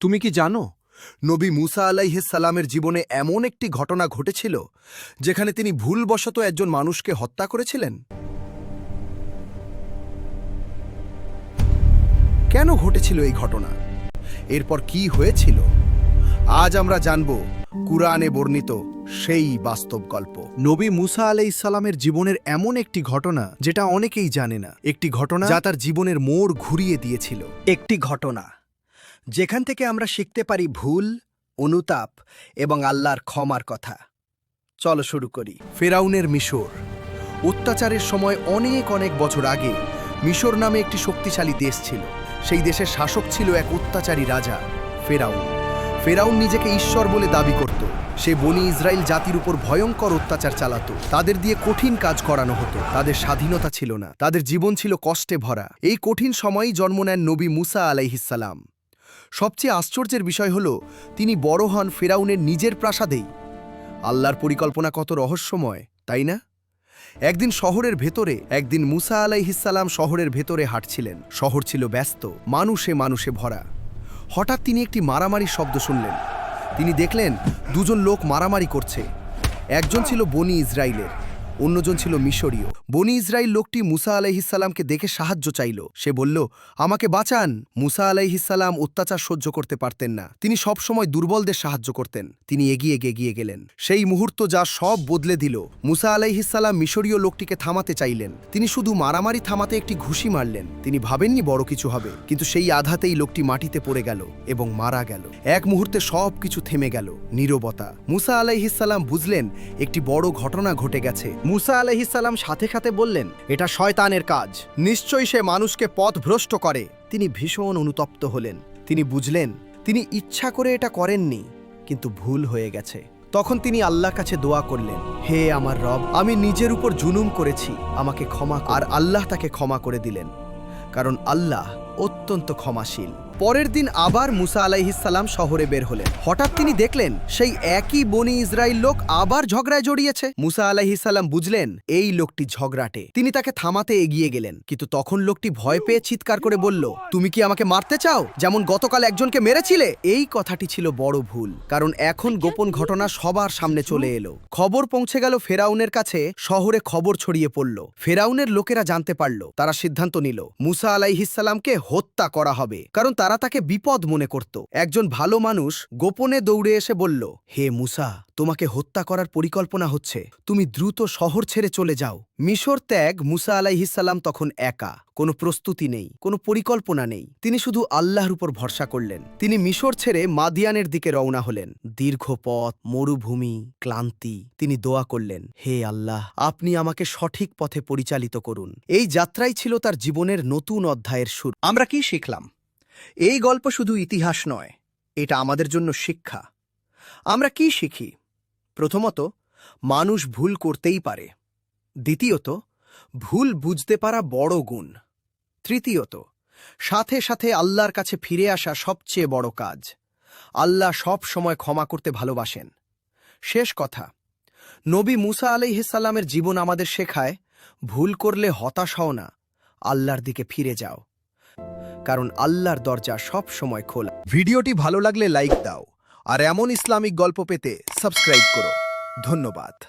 তুমি কি জানো নবী মুসা আলাইহিসালামের জীবনে এমন একটি ঘটনা ঘটেছিল যেখানে তিনি ভুলবশত একজন মানুষকে হত্যা করেছিলেন? কেন ঘটেছিল এই ঘটনা? এরপর কি হয়েছিল? আজ আমরা জানব কুরআনে বর্ণিত সেই বাস্তব গল্প। নবী মুসা আলাইসালামের জীবনের এমন একটি ঘটনা যেটা অনেকেই জানে না। একটি ঘটনা যা তার জীবনের মোড় ঘুরিয়ে দিয়েছিল। একটি ঘটনা। যেখান থেকে আমরা শিখতে পারি ভুল, অনুতাপ এবং আল্লাহর ক্ষমার কথা। চলো শুরু করি। ফেরাউনের মিশর। অত্যাচারের সময় অনেক অনেক বছর আগে মিশর নামে একটি শক্তিশালী দেশ ছিল। সেই দেশের শাসক ছিল এক অত্যাচারী রাজা, ফেরাউন। ফেরাউন নিজেকে ঈশ্বর বলে দাবি করত। সে বনি ইসরায়েল জাতির উপর ভয়ঙ্কর অত্যাচার চালাতো। তাদের দিয়ে কঠিন কাজ করানো হতো। তাদের স্বাধীনতা ছিল না। তাদের জীবন ছিল কষ্টে ভরা। এই কঠিন সময়ই জন্ম নেন নবী মুসা আলাইহিসালাম সবচেয়ে আশ্চর্যের বিষয় হল, তিনি বড় হন ফেরাউনের নিজের প্রাসাদেই। আল্লাহর পরিকল্পনা কত রহস্যময়, তাই না? একদিন শহরের ভেতরে, একদিন মুসা আলাইহিসাল্লাম শহরের ভেতরে হাঁটছিলেন। শহর ছিল ব্যস্ত, মানুষে মানুষে ভরা। হঠাৎ তিনি একটি মারামারি শব্দ শুনলেন। তিনি দেখলেন, দুজন লোক মারামারি করছে। একজন ছিল বনি ইসরায়েলের অন্যজন ছিল মিশরীয়। বনি ইসরায়েল লোকটি মুসা আলাইহিসাল্লামকে দেখে সাহায্য চাইল। সে বলল, আমাকে বাঁচান। মুসা আলাইহিসাল্লাম অত্যাচার সহ্য করতে পারতেন না। তিনি সবসময় দুর্বলদের সাহায্য করতেন। তিনি এগিয়ে এগিয়ে গেলেন। সেই মুহূর্ত যা সব বদলে দিল। মুসা আলাইহিসাল্লাম মিশরীয় লোকটিকে থামাতে চাইলেন। তিনি শুধু মারামারি থামাতে একটি ঘুষি মারলেন। তিনি ভাবেননি বড় কিছু হবে। কিন্তু সেই আধাতেই লোকটি মাটিতে পড়ে গেল এবং মারা গেল। এক মুহূর্তে সব কিছু থেমে গেল। নীরবতা। মুসা আলাইহিসাল্লাম বুঝলেন, একটি বড় ঘটনা ঘটে গেছে। মুসা আলহিসাল্লাম সাথে সাথে বললেন, এটা শয়তানের কাজ। নিশ্চয়ই সে মানুষকে পথ ভ্রষ্ট করে। তিনি ভীষণ অনুতপ্ত হলেন। তিনি বুঝলেন, তিনি ইচ্ছা করে এটা করেননি, কিন্তু ভুল হয়ে গেছে। তখন তিনি আল্লাহর কাছে দোয়া করলেন, হে আমার রব, আমি নিজের উপর জুনুম করেছি, আমাকে ক্ষমা আর আল্লাহ তাকে ক্ষমা করে দিলেন। কারণ আল্লাহ অত্যন্ত ক্ষমাশীল। পরের দিন আবার মুসা আলাইহিসাল্লাম শহরে বের হলেন। হঠাৎ তিনি দেখলেন, সেই একই বনি ইসরায়েল লোক আবার ঝগড়ায় জড়িয়েছে। মুসা আলাইহিসাল্লাম বুঝলেন, এই লোকটি ঝগড়াটে। তিনি তাকে থামাতে এগিয়ে গেলেন। কিন্তু তখন লোকটি ভয় পেয়ে চিৎকার করে বলল, তুমি কি আমাকে মারতে চাও? যেমন গতকাল একজনকে মেরেছিলে? এই কথাটি ছিল বড় ভুল, কারণ এখন গোপন ঘটনা সবার সামনে চলে এলো। খবর পৌঁছে গেল ফেরাউনের কাছে, শহরে খবর ছড়িয়ে পড়ল। ফেরাউনের লোকেরা জানতে পারল, তারা সিদ্ধান্ত নিল, মুসা আলাইহিসাল্লামকে হত্যা করা হবে। কারণ তারা তাকে বিপদ মনে করত। একজন ভালো মানুষ গোপনে দৌড়ে এসে বলল, হে মুসা তোমাকে হত্যা করার পরিকল্পনা হচ্ছে। তুমি দ্রুত শহর ছেড়ে চলে যাও। মিশর ত্যাগ মুসা আলাইহিসাল্লাম তখন একা। কোনো প্রস্তুতি নেই, কোনো পরিকল্পনা নেই। তিনি শুধু আল্লাহর উপর ভরসা করলেন। তিনি মিশর ছেড়ে মাদিয়ানের দিকে রওনা হলেন। দীর্ঘ পথ, মরুভূমি, ক্লান্তি, তিনি দোয়া করলেন, হে আল্লাহ, আপনি আমাকে সঠিক পথে পরিচালিত করুন। এই যাত্রাই ছিল তার জীবনের নতুন অধ্যায়ের শুরু। আমরা কি শিখলাম? এই গল্প শুধু ইতিহাস নয়, এটা আমাদের জন্য শিক্ষা। আমরা কি শিখি? প্রথমত, মানুষ ভুল করতেই পারে। দ্বিতীয়ত, ভুল বুঝতে পারা বড় গুণ। তৃতীয়ত, সাথে সাথে আল্লাহর কাছে ফিরে আসা সবচেয়ে বড় কাজ। আল্লাহ সব সময় ক্ষমা করতে ভালোবাসেন। শেষ কথা, নবী মুসা আলাইহিসাল্লামের জীবন আমাদের শেখায়, ভুল করলে হতাশ হও না, আল্লাহর দিকে ফিরে যাও। কারণ আল্লাহর দরজা সব সময় খোলা। ভিডিওটি ভালো লাগলে লাইক দাও। আর এমন ইসলামিক গল্প পেতে সাবস্ক্রাইব করো। ধন্যবাদ।